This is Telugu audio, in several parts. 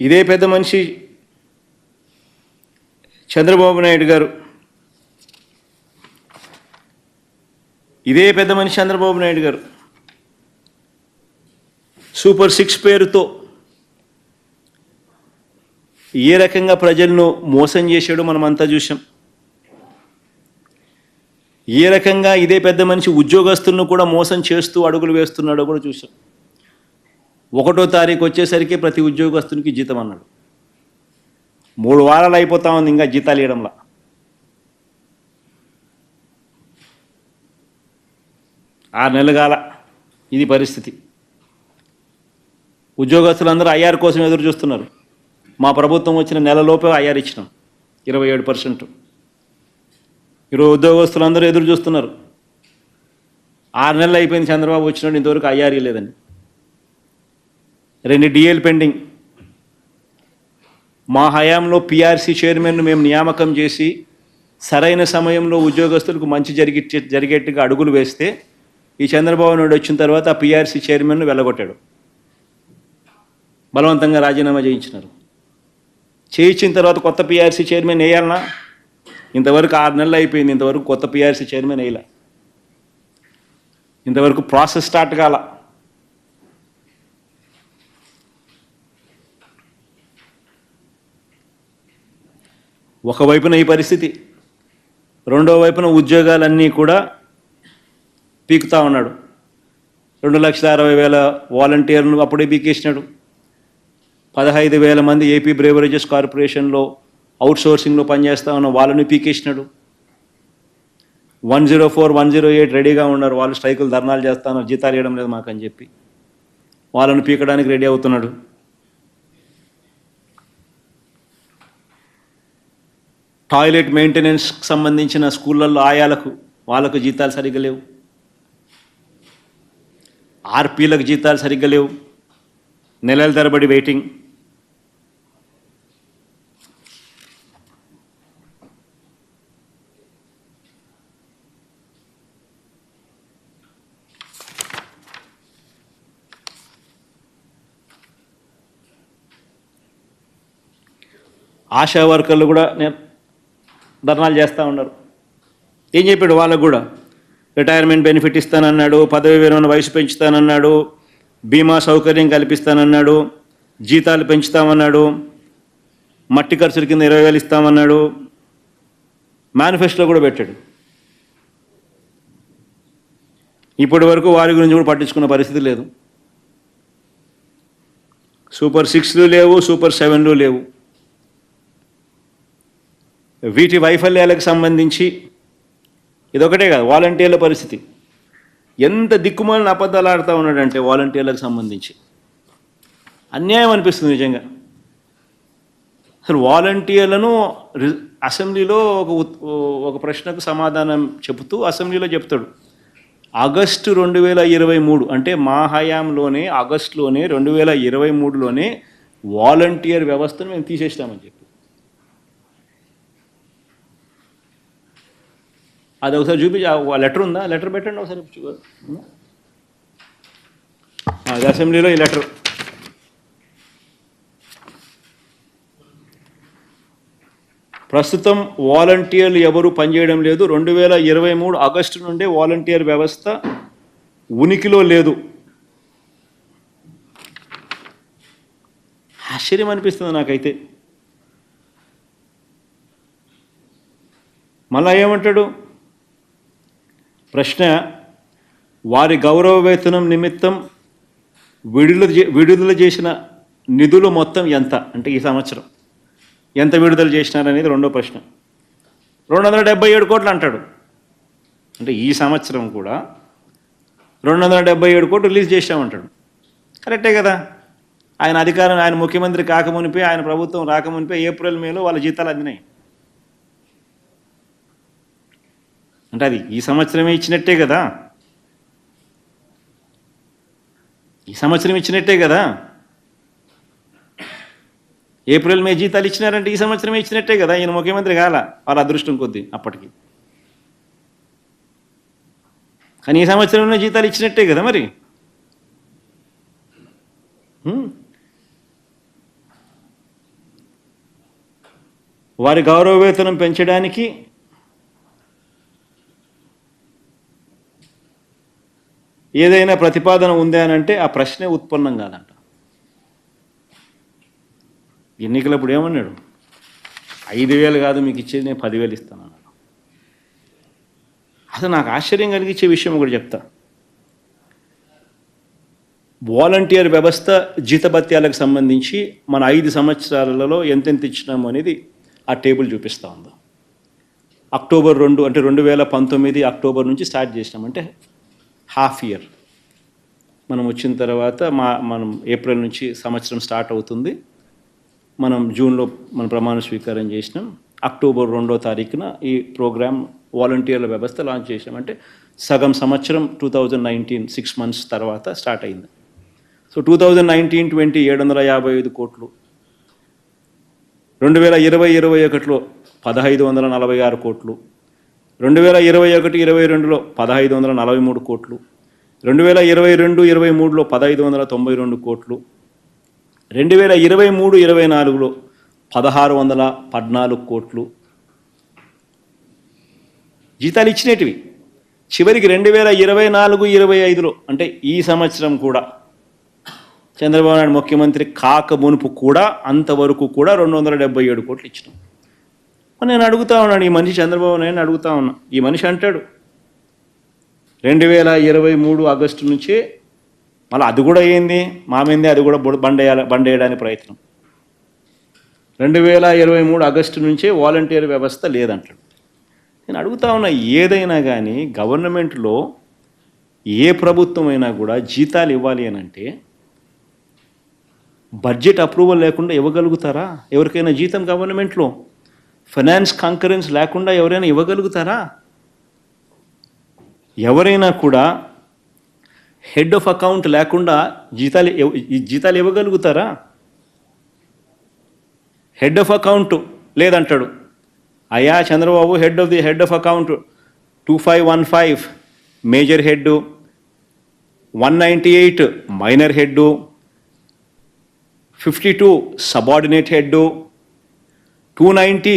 ఇదే పెద్ద మనిషి చంద్రబాబు నాయుడు గారు. ఇదే పెద్ద మనిషి చంద్రబాబు నాయుడు గారు. సూపర్ సిక్స్ పేరుతో ఏ రకంగా ప్రజలను మోసం చేశాడో మనం అంతా చూసాం ఏ రకంగా ఇదే పెద్ద మనిషి ఉద్యోగస్తులను కూడా మోసం చేస్తూ అడుగులు వేస్తున్నాడో కూడా చూసాం ఒకటో తారీఖు వచ్చేసరికి ప్రతి ఉద్యోగస్తునికి జీతం అన్నాడు. మూడు వారాలు అయిపోతా ఉంది ఇంకా జీతాలు ఇవ్వడంలా. ఆరు నెలలు కాల ఇది పరిస్థితి. ఉద్యోగస్తులందరూ ఐఆర్ కోసం ఎదురు చూస్తున్నారు. మా ప్రభుత్వం వచ్చిన నెలలోపే ఐఆర్ ఇచ్చినాం. ఇరవై ఏడు పర్సెంట్. ఈరోజు ఉద్యోగస్తులందరూ ఎదురు చూస్తున్నారు. ఆరు నెలలు అయిపోయింది చంద్రబాబు వచ్చినట్టు ఇంతవరకు ఐఆర్ లేదండి రెండు డిఎల్ పెండింగ్ మా హయాంలో పిఆర్సీ చైర్మన్ను మేము నియామకం చేసి సరైన సమయంలో ఉద్యోగస్తులకు మంచి జరిగి జరిగేట్టుగా అడుగులు వేస్తే ఈ చంద్రబాబు నాయుడు వచ్చిన తర్వాత ఆ పిఆర్సీ చైర్మన్ను వెళ్ళగొట్టాడు. బలవంతంగా రాజీనామా చేయించినారు. చేయించిన తర్వాత కొత్త పిఆర్సీ చైర్మన్ వేయాలనా? ఇంతవరకు ఆరు నెలలు అయిపోయింది. ఇంతవరకు కొత్త పిఆర్సీ చైర్మన్ వేయాల. ఇంతవరకు ప్రాసెస్ స్టార్ట్ కాల. ఒకవైపున ఈ పరిస్థితి రెండో వైపున ఉద్యోగాలన్నీ కూడా పీకుతా ఉన్నాడు. రెండు లక్షల అరవై వేల వాలంటీర్లు అప్పుడే పీకేసినాడు. పదహైదు వేల మంది ఏపీ బ్రేవరేజెస్ కార్పొరేషన్లో అవుట్ సోర్సింగ్లో పనిచేస్తా ఉన్న వాళ్ళని పీకేసినాడు. One zero four one zero eight రెడీగా ఉన్నారు. వాళ్ళు స్ట్రైకులు ధర్నాలు చేస్తాను జీతాలు ఇవ్వడం లేదు మాకని చెప్పి. వాళ్ళని పీకడానికి రెడీ అవుతున్నాడు. టాయిలెట్ మెయింటెనెన్స్కి సంబంధించిన స్కూళ్ళల్లో ఆయాలకు వాళ్ళకు జీతాలు సరిగ్గా లేవు. ఆర్పీలకు జీతాలు సరిగ్గా లేవు. నెలల తరబడి వెయిటింగ్. ఆశా వర్కర్లు కూడా నేను ధర్నాలు చేస్తూ ఉన్నారు. ఏం చెప్పాడు వాళ్ళకు కూడా? రిటైర్మెంట్ బెనిఫిట్ ఇస్తానన్నాడు పదవి విరమణ వయసు పెంచుతానన్నాడు బీమా సౌకర్యం కల్పిస్తానన్నాడు జీతాలు పెంచుతామన్నాడు మట్టి ఖర్చుల కింద ఇరవై వేలు ఇస్తామన్నాడు. మేనిఫెస్టోలో కూడా పెట్టాడు. ఇప్పటి వరకు వారి గురించి కూడా పట్టించుకున్న పరిస్థితి లేదు. సూపర్ సిక్స్లు లేవు సూపర్ సెవెన్లు లేవు. వీటి వైఫల్యాలకు సంబంధించి ఇదొకటే కాదు వాలంటీర్ల పరిస్థితి. ఎంత దిక్కుమాలిన అబద్ధాలు ఆడుతూ ఉన్నాడంటే వాలంటీర్లకు సంబంధించి. అన్యాయం అనిపిస్తుంది నిజంగా. అసలు వాలంటీర్లను అసెంబ్లీలో ఒక ఒక ప్రశ్నకు సమాధానం చెబుతూ అసెంబ్లీలో చెప్తాడు. ఆగస్టు రెండు వేల ఇరవై మూడు అంటే మా హయాంలోనే ఆగస్టులోనే రెండు వేల ఇరవై మూడులోనే వాలంటీర్ వ్యవస్థను మేము తీసేస్తామని చెప్పి. అది ఒకసారి చూపించి ఆ లెటర్ ఉందా? లెటర్ పెట్టండి ఒకసారి. అది అసెంబ్లీలో ఈ లెటర్. ప్రస్తుతం వాలంటీర్లు ఎవరు పనిచేయడం లేదు. రెండు వేల ఇరవై మూడు ఆగస్టు నుండే వాలంటీర్ వ్యవస్థ ఉనికిలో లేదు. ఆశ్చర్యం అనిపిస్తుంది నాకైతే. మళ్ళా ఏమంటాడు? ప్రశ్న వారి గౌరవ వేతనం నిమిత్తం విడుదల చే- విడుదల చేసిన నిధులు మొత్తం ఎంత? అంటే ఈ సంవత్సరం. ఎంత విడుదల చేసినారనేది రెండో ప్రశ్న. రెండు వందల డెబ్బై ఏడు కోట్లు అంటాడు. అంటే ఈ సంవత్సరం కూడా రెండు వందల డెబ్బై ఏడు కోట్లు రిలీజ్ చేశామంటాడు. కరెక్టే కదా. ఆయన అధికారం ఆయన ముఖ్యమంత్రి కాకమునిపోయి ఆయన ప్రభుత్వం రాకమునిపోయి ఏప్రిల్ మేలో వాళ్ళ జీతాలు అందినాయి. అంటే అది ఈ సంవత్సరమే ఇచ్చినట్టే కదా? ఈ సంవత్సరం ఇచ్చినట్టే కదా? ఏప్రిల్ మే జీతాలు ఇచ్చినారంటే ఈ సంవత్సరమే ఇచ్చినట్టే కదా? ఈయన ముఖ్యమంత్రి కాల వాళ్ళ అదృష్టం కొద్ది అప్పటికి. కానీ ఈ సంవత్సరంలో జీతాలు ఇచ్చినట్టే కదా మరి? వారి గౌరవ వేతనం పెంచడానికి ఏదైనా ప్రతిపాదన ఉందా అని అంటే ఆ ప్రశ్నే ఉత్పన్నం కాదంట. ఎన్నికలప్పుడు ఏమన్నాడు? ఐదు వేలు కాదు మీకు ఇచ్చేది నేను పదివేలు ఇస్తాను అన్నాడు. అసలు నాకు ఆశ్చర్యం కలిగించే విషయం ఒకటి చెప్తా. వాలంటీర్ వ్యవస్థ జీతభత్యాలకు సంబంధించి మన ఐదు సంవత్సరాలలో ఎంతెంత ఇచ్చినాము అనేది ఆ టేబుల్ చూపిస్తూ ఉంది. అక్టోబర్ రెండు అంటే రెండు వేల పంతొమ్మిది అక్టోబర్ నుంచి స్టార్ట్ చేసినాం అంటే హాఫ్ ఇయర్. మనం వచ్చిన తర్వాత మా మనం ఏప్రిల్ నుంచి సంవత్సరం స్టార్ట్ అవుతుంది. మనం జూన్లో మన ప్రమాణ స్వీకారం చేసినాం. అక్టోబర్ రెండో తారీఖున ఈ ప్రోగ్రామ్ వాలంటీర్ల వ్యవస్థ లాంచ్ చేసినాం అంటే సగం సంవత్సరం two thousand nineteen six months తర్వాత స్టార్ట్ అయింది. So two thousand nineteen twenty ఏడు వందల యాభై ఐదు కోట్లు. రెండు వేల ఇరవై ఇరవై ఒకటిలో పదహైదు వందల నలభై ఆరు కోట్లు. రెండు వేల ఇరవై ఒకటి ఇరవై రెండులో పదహైదు వందల నలభై మూడు కోట్లు రెండు వేల ఇరవై రెండు ఇరవై మూడులో పదహైదు వందల తొంభై రెండు కోట్లు రెండు వేల ఇరవై మూడు ఇరవై నాలుగులో పదహారు వందల పద్నాలుగు కోట్లు. జీతాలు ఇచ్చినటివి. చివరికి రెండు వేల ఇరవై నాలుగు ఇరవై ఐదులో అంటే ఈ సంవత్సరం కూడా చంద్రబాబు నాయుడు ముఖ్యమంత్రి కాక మునుపు కూడా అంతవరకు కూడా రెండు వందల డెబ్బై ఏడు కోట్లు ఇచ్చినాం. నేను అడుగుతా ఉన్నాను ఈ మనిషి చంద్రబాబు నాయుడు అడుగుతా ఉన్నా. ఈ మనిషి అంటాడు రెండు వేల ఇరవై మూడు ఆగస్టు నుంచే మళ్ళీ అది కూడా ఏంది? మా అది కూడా బండేయాల బండేయడానికి ప్రయత్నం. రెండు వేల ఇరవై మూడు ఆగస్టు నుంచే వాలంటీర్ వ్యవస్థ లేదంటాడు. నేను అడుగుతా ఉన్నా ఏదైనా కానీ గవర్నమెంట్లో ఏ ప్రభుత్వం అయినా కూడా జీతాలు ఇవ్వాలి అని అంటే బడ్జెట్ అప్రూవల్ లేకుండా ఇవ్వగలుగుతారా? ఎవరికైనా జీతం గవర్నమెంట్లో? ఫైనాన్స్ కాంకరెన్స్ లేకుండా ఎవరైనా ఇవ్వగలుగుతారా? ఎవరైనా కూడా హెడ్ ఆఫ్ అకౌంట్ లేకుండా జీతాలు ఈ జీతాలు ఇవ్వగలుగుతారా? హెడ్ ఆఫ్ అకౌంట్ లేదంటాడు. అయ్యా Chandrababu head of the head of account two five one five major head one ninety eight minor head fifty two subordinate head two ninety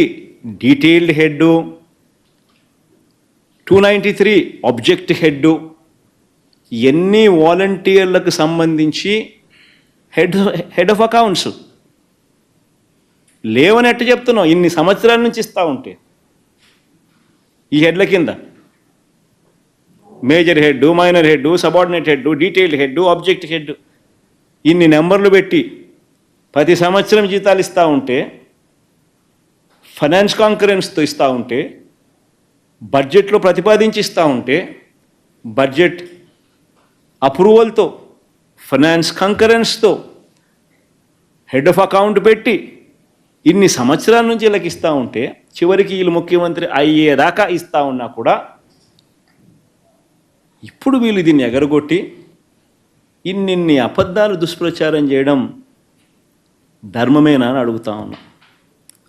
detailed head two ninety three object head ఎన్ని వాలంటీర్లకు సంబంధించి హెడ్ హెడ్ ఆఫ్ అకౌంట్స్. లేవని ఎట్ట చెప్తున్నావు ఇన్ని సంవత్సరాల నుంచి ఇస్తా ఉంటే. ఈ హెడ్ల కింద. Major head minor head subordinate head detailed head object head ఇన్ని నెంబర్లు పెట్టి ప్రతి సంవత్సరం జీతాలు ఇస్తూ ఉంటే ఫైనాన్స్ కాంకరెన్స్తో ఇస్తూ ఉంటే బడ్జెట్లో ప్రతిపాదించి ఇస్తూ ఉంటే బడ్జెట్ అప్రూవల్తో ఫైనాన్స్ కంకరెన్స్తో హెడ్ ఆఫ్ అకౌంట్ పెట్టి ఇన్ని సంవత్సరాల నుంచి వీళ్ళకి ఇస్తూ ఉంటే చివరికి వీళ్ళు ముఖ్యమంత్రి అయ్యేదాకా ఇస్తూ ఉన్నా కూడా ఇప్పుడు వీళ్ళు దీన్ని ఎగరగొట్టి ఇన్నిన్ని అబద్ధాలు దుష్ప్రచారం చేయడం ధర్మమేనా అని అడుగుతా ఉన్నా.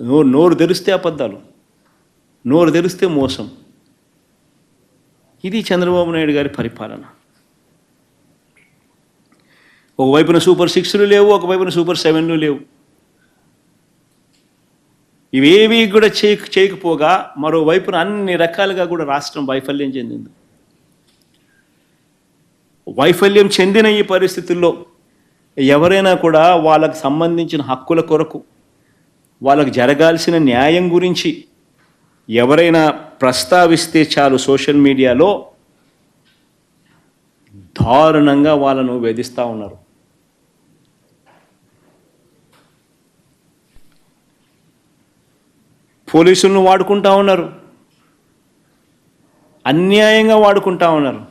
నోరు నోరు తెరిస్తే అబద్ధాలు. నోరు తెరిస్తే మోసం. ఇది చంద్రబాబు నాయుడు గారి పరిపాలన. ఒకవైపున సూపర్ సిక్స్లు లేవు ఒకవైపున సూపర్ సెవెన్లు లేవు. ఇవేవి కూడా చేయ చేయకపోగా మరోవైపున అన్ని రకాలుగా కూడా రాష్ట్రం వైఫల్యం చెందింది. వైఫల్యం చెందిన ఈ పరిస్థితుల్లో ఎవరైనా కూడా వాళ్ళకు సంబంధించిన హక్కుల కొరకు వాళ్ళకు జరగాల్సిన న్యాయం గురించి ఎవరైనా ప్రస్తావిస్తే చాలు సోషల్ మీడియాలో దారుణంగా వాళ్ళను వేధిస్తూ ఉన్నారు. పోలీసులను వాడుకుంటా ఉన్నారు. అన్యాయంగా వాడుకుంటా ఉన్నారు.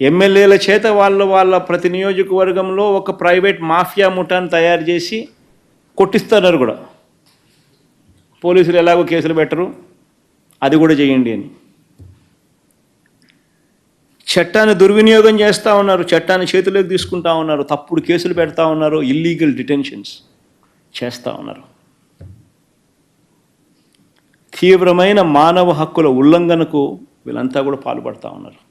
ఎమ్మెల్యేల చేత వాళ్ళ వాళ్ళ ప్రతి నియోజకవర్గంలో ఒక ప్రైవేట్ మాఫియా ముఠాను తయారు చేసి కొట్టిస్తున్నారు కూడా. పోలీసులు ఎలాగో కేసులు పెట్టరు. అది కూడా చేయండి అని. చట్టాన్ని దుర్వినియోగం చేస్తూ ఉన్నారు చట్టాన్ని చేతిలోకి తీసుకుంటా ఉన్నారు తప్పుడు కేసులు పెడతా ఉన్నారు ఇల్లీగల్ డిటెన్షన్స్ చేస్తూ ఉన్నారు. తీవ్రమైన మానవ హక్కుల ఉల్లంఘనకు వీళ్ళంతా కూడా పాల్పడతా ఉన్నారు.